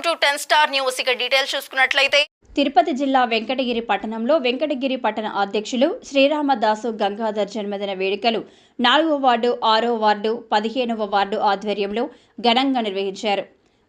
Welcome to ten star news. ఇక details చూసుకున్నట్లయితే తిరుపతి జిల్లా వెంకటగిరి పట్టణంలో వెంకటగిరి పట్టణ అధ్యక్షులు శ్రీరామదాసు గంగాధర్ జన్మదిన వేడుకలు నాలుగో వార్డు ఆరో వార్డు పదిహేనవ వార్డు ఆధ్వర్యంలో ఘనంగా నిర్వహించారు.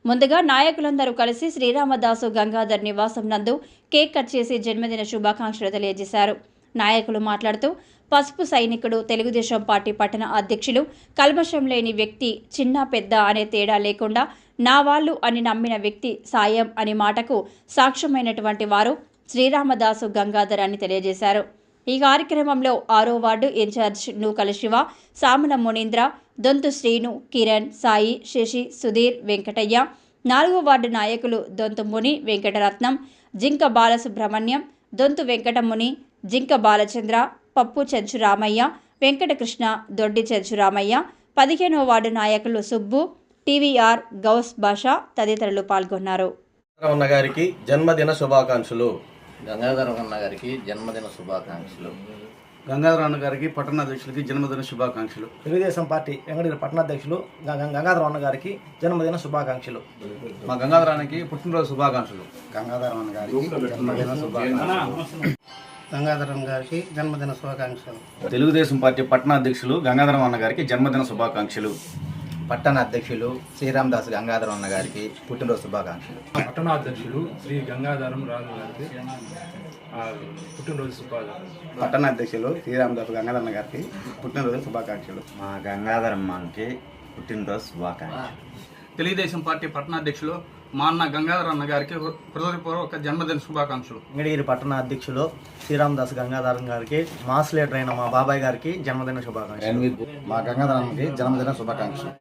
ముందుగా నాయకులందరూ కలిసి శ్రీరామదాసు గంగాధర్ నివాసం నందు కేక్ కట్ చేసి జన్మదిన శుభాకాంక్షలు తెలియజేశారు. నాయకులు మాట్లాడుతూ పసుపు సైనికుడు తెలుగుదేశం పార్టీ పట్టణ అధ్యక్షులు కల్మషం లేని వ్యక్తి చిన్న పెద్ద అనే తేడా లేకుండా నా వాళ్ళు అని నమ్మిన వ్యక్తి సాయం అని మాటకు సాక్ష్యమైనటువంటి వారు శ్రీరామదాసు గంగాధర్ అని తెలియజేశారు. ఈ కార్యక్రమంలో ఆరో ward in charge Nookala Siva Samana Munindra Dontu Srinu Kiran Sai Shashi Sudheer Venkataiah. నాలుగో వార్డు నాయకులు దొంతు ముని వెంకటరత్నం జింక బాలసుబ్రహ్మణ్యం దొంతు వెంకటముని జింక బాలచంద్ర పప్పు చెంచురామయ్య వెంకటకృష్ణ దొడ్డి చెంచురామయ్య. పదిహేనవ వార్డు నాయకులు సుబ్బు టీవీఆర్ గౌస్ బాషా తదితరులు పాల్గొన్నారు. ఉన్న గారికి జన్మదిన శుభాకాంక్షలు. గంగాధర అన్న గారికి జన్మదిన శుభాకాంక్షలు. గంగాధర అన్న గారికి పట్టణాధ్యక్షులకి జన్మదిన శుభాకాంక్షలు. తెలుగుదేశం పార్టీ వెంకటగిరి పట్టణాధ్యక్షులు గంగాధర అన్న గారికి జన్మదిన శుభాకాంక్షలు. మా గంగాధరానికి పుట్టినరోజు శుభాకాంక్షలు. గంగాధర అన్న గారికి జన్మదిన శుభాకాంక్షలు. గంగాధరం గారికి జన్మదిన శుభాకాంక్షలు. తెలుగుదేశం పార్టీ పట్టణాధ్యక్షులు గంగాధరం అన్న గారికి జన్మదిన శుభాకాంక్షలు. పట్టణ అధ్యక్షులు శ్రీరామదాస్ గంగాధర అన్న గారికి పుట్టినరోజు శుభాకాంక్షలు. పట్టణాధ్యక్షులు శ్రీ గంగాధరం రాజు గారికి పుట్టినరోజు శుభాకాంక్షలు. పట్టణాధ్యక్షులు శ్రీరామదాసు గంగాధర అన్న గారికి పుట్టినరోజు శుభాకాంక్షలు. మా గంగాధరమ్మకి పుట్టినరోజు శుభాకాంక్షలు. తెలుగుదేశం పార్టీ పట్టణాధ్యక్షులు మా అన్న గంగాధర అన్న గారికి హృదయపూర్వక జన్మదిన శుభాకాంక్షలు. వెంకటగిరి పట్టణ అధ్యక్షులు శ్రీరామదాస్ గంగాధరం గారికి మాస్ లీడర్ అయిన మా బాబాయ్ గారికి జన్మదిన శుభాకాంక్షలు. మా గంగాధరానికి జన్మదిన శుభాకాంక్షలు.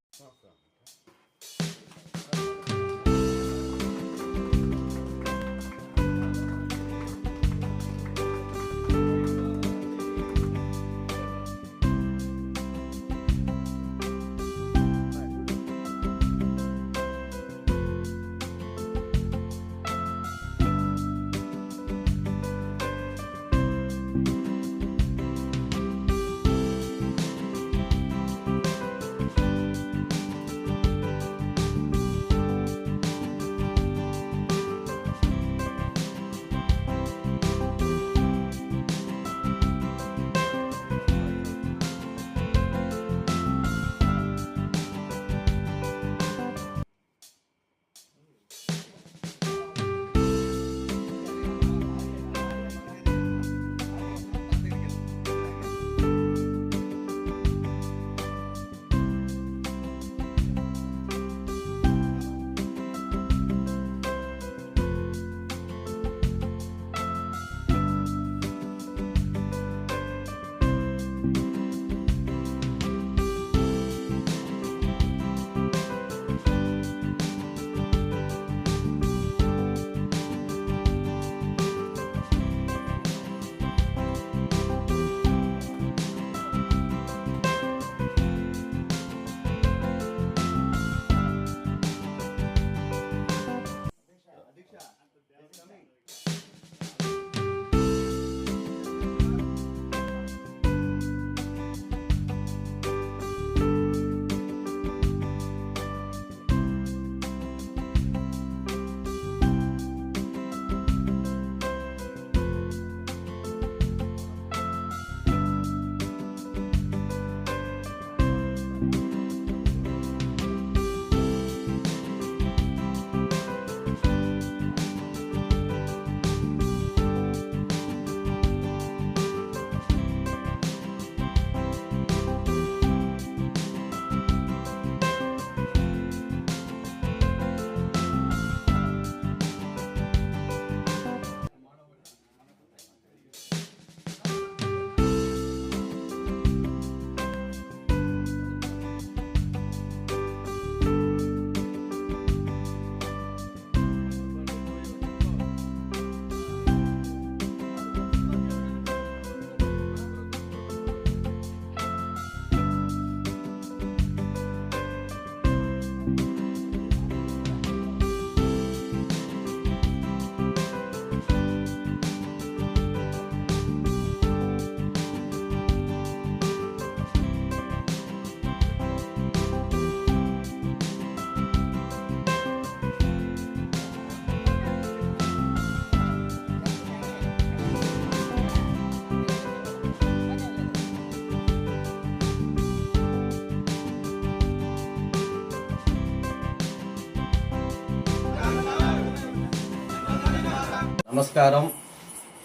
నమస్కారం.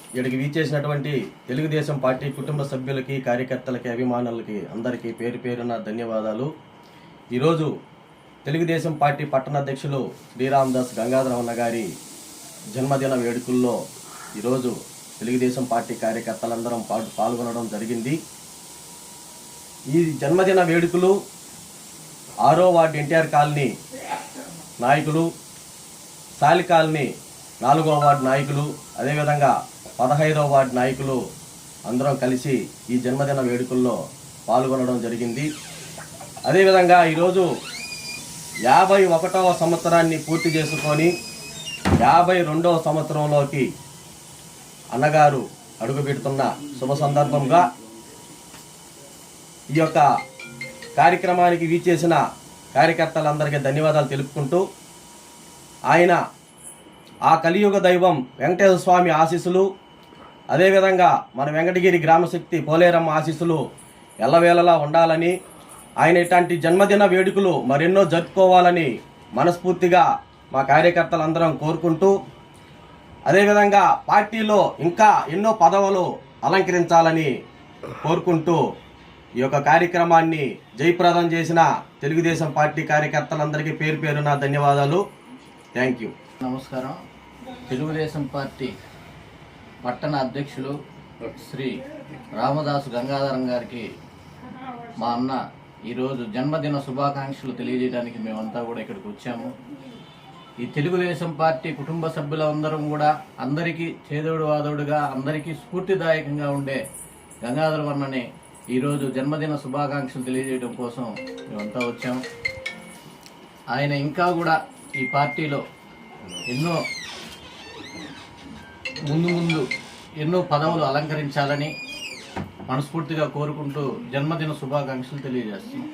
ఇక్కడికి వీచేసినటువంటి తెలుగుదేశం పార్టీ కుటుంబ సభ్యులకి కార్యకర్తలకి అభిమానులకి అందరికీ పేరు పేరున ధన్యవాదాలు. ఈరోజు తెలుగుదేశం పార్టీ పట్టణ అధ్యక్షులు శ్రీరామదాస్ గంగాధరమన్న గారి జన్మదిన వేడుకల్లో ఈరోజు తెలుగుదేశం పార్టీ కార్యకర్తలందరం పాటు పాల్గొనడం జరిగింది. ఈ జన్మదిన వేడుకలు ఆరో వార్డు ఎన్టీఆర్ కాలనీ నాయకులు సాలి కాలనీ నాలుగో వార్డు నాయకులు అదేవిధంగా పదహైదో వార్డు నాయకులు అందరం కలిసి ఈ జన్మదిన వేడుకల్లో పాల్గొనడం జరిగింది. అదేవిధంగా ఈరోజు యాభై ఒకటవ సంవత్సరాన్ని పూర్తి చేసుకొని యాభై రెండవ సంవత్సరంలోకి అన్నగారు అడుగుపెడుతున్న శుభ సందర్భంగా ఈ యొక్క కార్యక్రమానికి వీచేసిన కార్యకర్తలందరికీ ధన్యవాదాలు తెలుపుకుంటూ ఆయన ఆ కలియుగ దైవం వెంకటేశ్వర స్వామి ఆశీస్సులు. అదేవిధంగా మన వెంకటగిరి గ్రామశక్తి పోలేరమ్మ ఆశీస్సులు ఎల్లవేళలా ఉండాలని ఆయన ఇట్లాంటి జన్మదిన వేడుకలు మరెన్నో జరుపుకోవాలని మనస్ఫూర్తిగా మా కార్యకర్తలందరం కోరుకుంటూ అదేవిధంగా పార్టీలో ఇంకా ఎన్నో పదవులు అలంకరించాలని కోరుకుంటూ ఈ యొక్క కార్యక్రమాన్ని జయప్రదం చేసిన తెలుగుదేశం పార్టీ కార్యకర్తలందరికీ పేరు పేరున ధన్యవాదాలు. Thank you. నమస్కారం. తెలుగుదేశం పార్టీ పట్టణ అధ్యక్షులు శ్రీ రామదాసు గంగాధరం గారికి మా అన్న ఈరోజు జన్మదిన శుభాకాంక్షలు తెలియజేయడానికి మేమంతా కూడా ఇక్కడికి వచ్చాము. ఈ తెలుగుదేశం పార్టీ కుటుంబ సభ్యులందరం కూడా అందరికీ చేదోడు వాదోడుగా అందరికీ స్ఫూర్తిదాయకంగా ఉండే గంగాధర వర్ణని ఈరోజు జన్మదిన శుభాకాంక్షలు తెలియజేయడం కోసం మేమంతా వచ్చాము ఆయన ఇంకా కూడా ఈ పార్టీలో ఎన్నో ముందు ముందు ఎన్నో పదవులు అలంకరించాలని మనస్ఫూర్తిగా కోరుకుంటూ జన్మదిన శుభాకాంక్షలు తెలియజేస్తున్నాం.